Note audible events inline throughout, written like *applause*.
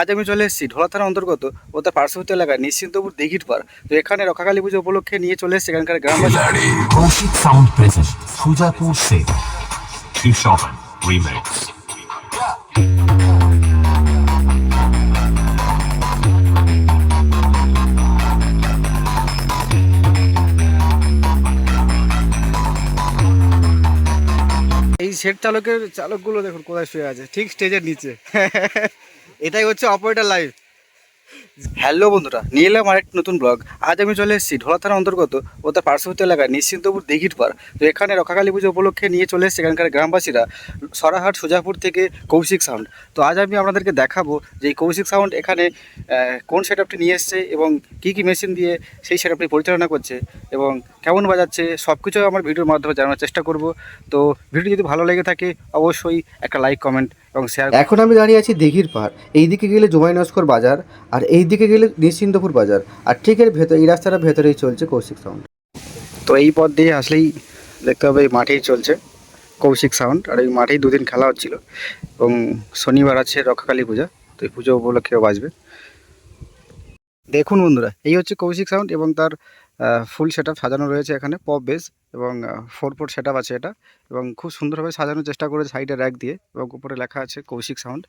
আজ আমি চলে এসেছি ঢোলা থানার অন্তর্গত ও তার পার্শ্ববর্তী এলাকায় নিশ্চিন্তপুর দিঘির পার তো এখানে রক্ষাকালী পুজো উপলক্ষে নিয়ে চলে এসেছে এখানকার গ্রামবাসী। কৌশিক সাউন্ড প্রেজেন্ট সুজাপুর সে কিশোভন রিমেক্স এই সেট চালকের চালকগুলো দেখুন কোথায় শুয়ে আছে। ঠিক স্টেজের নিচে। *laughs* এটাই হচ্ছে অপারেটার লাইভ হ্যালো বন্ধুরা নিয়ে এলাম আরেকটি নতুন ব্লগ। আজ আমি চলে এসেছি ঢোলা থানার অন্তর্গত ও তার পার্শ্ববর্তী এলাকায় নিশ্চিন্তপুর দিঘির পার তো এখানে রক্ষাকালী পুজো উপলক্ষে নিয়ে চলে এসেছে এখানকার গ্রামবাসীরা সরাহাট, সোজাপুর থেকে কৌশিক সাউন্ড তো আজ আমি আপনাদেরকে দেখাবো যে এই কৌশিক সাউন্ড এখানে কোন সেট আপটি নিয়ে এসছে এবং কী কী মেশিন দিয়ে সেই সেট আপটি পরিচালনা করছে এবং কেমন বাজাচ্ছে সব কিছু আমার ভিডিওর মাধ্যমে জানার চেষ্টা করব। তো ভিডিও যদি ভালো লেগে থাকে, অবশ্যই একটা লাইক কমেন্ট এবং শেয়ার এখন আমি দাঁড়িয়ে আছি দিঘির পাহাড় এই দিকে গেলে জুমাই নস্কর বাজার, আর এই দিকে গেলে নিশ্চিন্তপুর বাজার, আর ঠিক এর ভেতর, এই রাস্তাটা ভেতরেই চলছে কৌশিক সাউন্ড তো এই পথ দিয়ে আসলেই দেখতে হবে এই মাঠেই চলছে কৌশিক সাউন্ড আর এই মাঠেই দুদিন খেলা হচ্ছিল। এবং শনিবার আছে রক্ষাকালী পূজা, তো এই পুজো উপলক্ষেও বাজবে। দেখুন বন্ধুরা, এই হচ্ছে কৌশিক সাউন্ড এবং তার ফুল সেট সাজানো রয়েছে এখানে পপ বেস এবং ফোর ফোর সেট আছে এটা। এবং খুব সুন্দরভাবে সাজানোর চেষ্টা করেছে সাইডে র্যাক দিয়ে এবং উপরে লেখা আছে কৌশিক সাউন্ড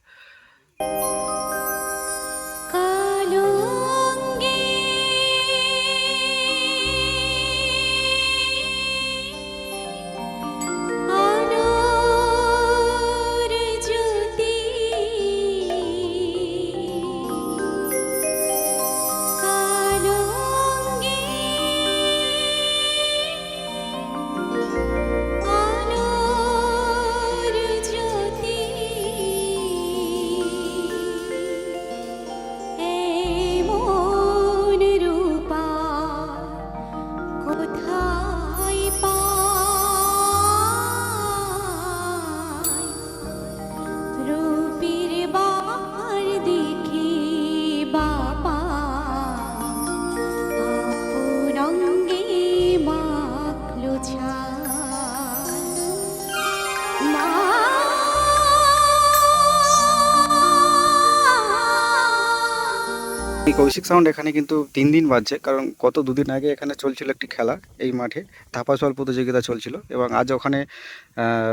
এই কৌশিক সাউন্ড এখানে কিন্তু তিন দিন বাজছে কারণ গত দুদিন আগে এখানে চলছিল একটি খেলা এই মাঠে ধাপাসল প্রতিযোগিতা চলছিল এবং আজ ওখানে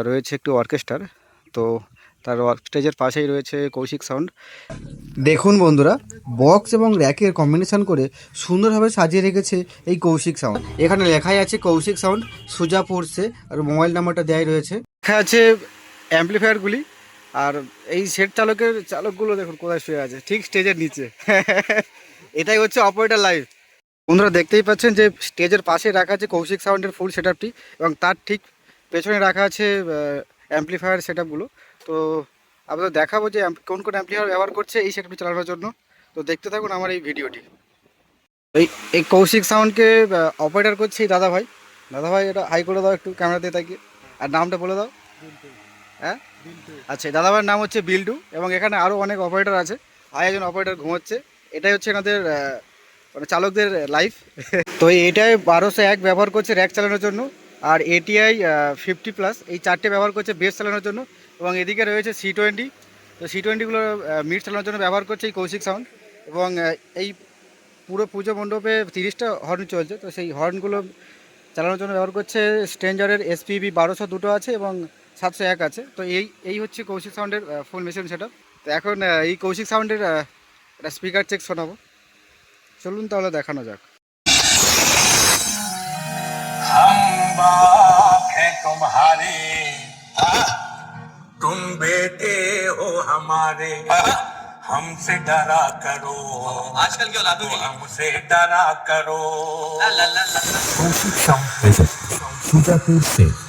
রয়েছে একটি অর্কেস্ট্রার তো তার স্টেজের পাশেই রয়েছে কৌশিক সাউন্ড দেখুন বন্ধুরা বক্স এবং র্যাকের কম্বিনেশন করে সুন্দরভাবে সাজিয়ে রেখেছে এই কৌশিক সাউন্ড এখানে লেখাই আছে কৌশিক সাউন্ড সুজা সে আর মোবাইল নাম্বারটা দেওয়াই রয়েছে। লেখা আছে অ্যাম্পলিফায়ারগুলি আর এই সেট চালকের চালকগুলো দেখুন কোথায় শুয়ে আছে, ঠিক স্টেজের নিচে। *laughs* এটাই হচ্ছে অপারেটার লাইভ বন্ধুরা, দেখতেই পাচ্ছেন যে স্টেজের পাশে রাখা আছে কৌশিক সাউন্ডের ফুল সেট এবং তার ঠিক পেছনে রাখা আছে অ্যাম্পলিফায়ার সেট তো আপনাদের দেখাবো যে কোন কোন অ্যাম্পলিফায়ার ব্যবহার করছে এই সেটআপটি চালানোর জন্য। তো দেখতে থাকুন আমার এই ভিডিওটি। এই এই কৌশিক সাউন্ডকে অপারেটার করছে এই দাদা ভাই দাদা ভাই এটা হাই করে দাও একটু ক্যামেরা দিয়ে তাকিয়ে। আর নামটা বলে দাও। হ্যাঁ? আচ্ছা এই দাদা ভাইয়ের নাম হচ্ছে বিল্ডু এবং এখানে আরও অনেক অপারেটর আছে। আর একজন অপারেটর ঘুমোচ্ছে। এটাই হচ্ছে এনাদের মানে চালকদের লাইফ তো এটাই বারোশো এক ব্যবহার করছে র্যাক চালানোর জন্য। আর এটিআই ফিফটি প্লাস এই চারটে ব্যবহার করছে বেস চালানোর জন্য। এবং এদিকে রয়েছে সি টোয়েন্টি তো সি টোয়েন্টিগুলো মিট চালানোর জন্য ব্যবহার করছে এই কৌশিক সাউন্ড এবং এই পুরো পুজো মণ্ডপে তিরিশটা হর্ন চলছে। তো সেই হর্নগুলো চালানোর জন্য ব্যবহার করছে স্ট্রেঞ্জারের এসপিবি বারোশো দুটো আছে এবং সাতশো এক আছে তো এই এই হচ্ছে কৌশিক সাউন্ডের ফুল মেশিন সেটা তো এখন আহ, এই কৌশিক সাউন্ডের আহ, একটা স্পিকার চেক শোনাবো চলুন তাহলে দেখানো যাক हम बाप हैं तुम्हारे तुम बेटे हो हमारे हमसे डरा करो। आजकल की औलादों तो के हमसे डरा करो। ला ला ला ला, ला।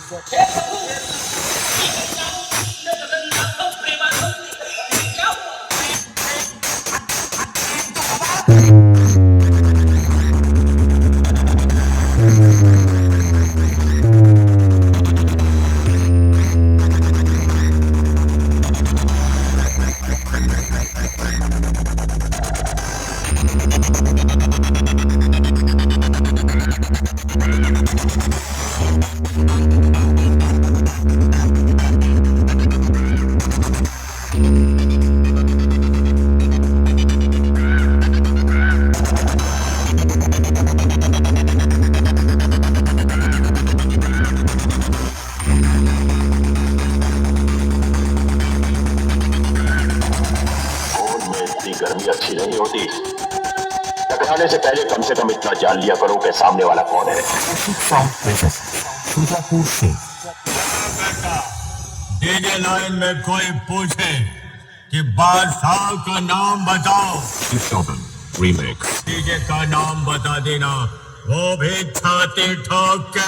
गर्मी अच्छी नहीं होती टकराने से पहले कम से कम इतना जान लिया करो कि सामने वाला कौन है। डीजे लाइन में कोई पूछे कि बादशाह का नाम बताओ। डीजे का नाम बता देना वो भी छाती ठोक के।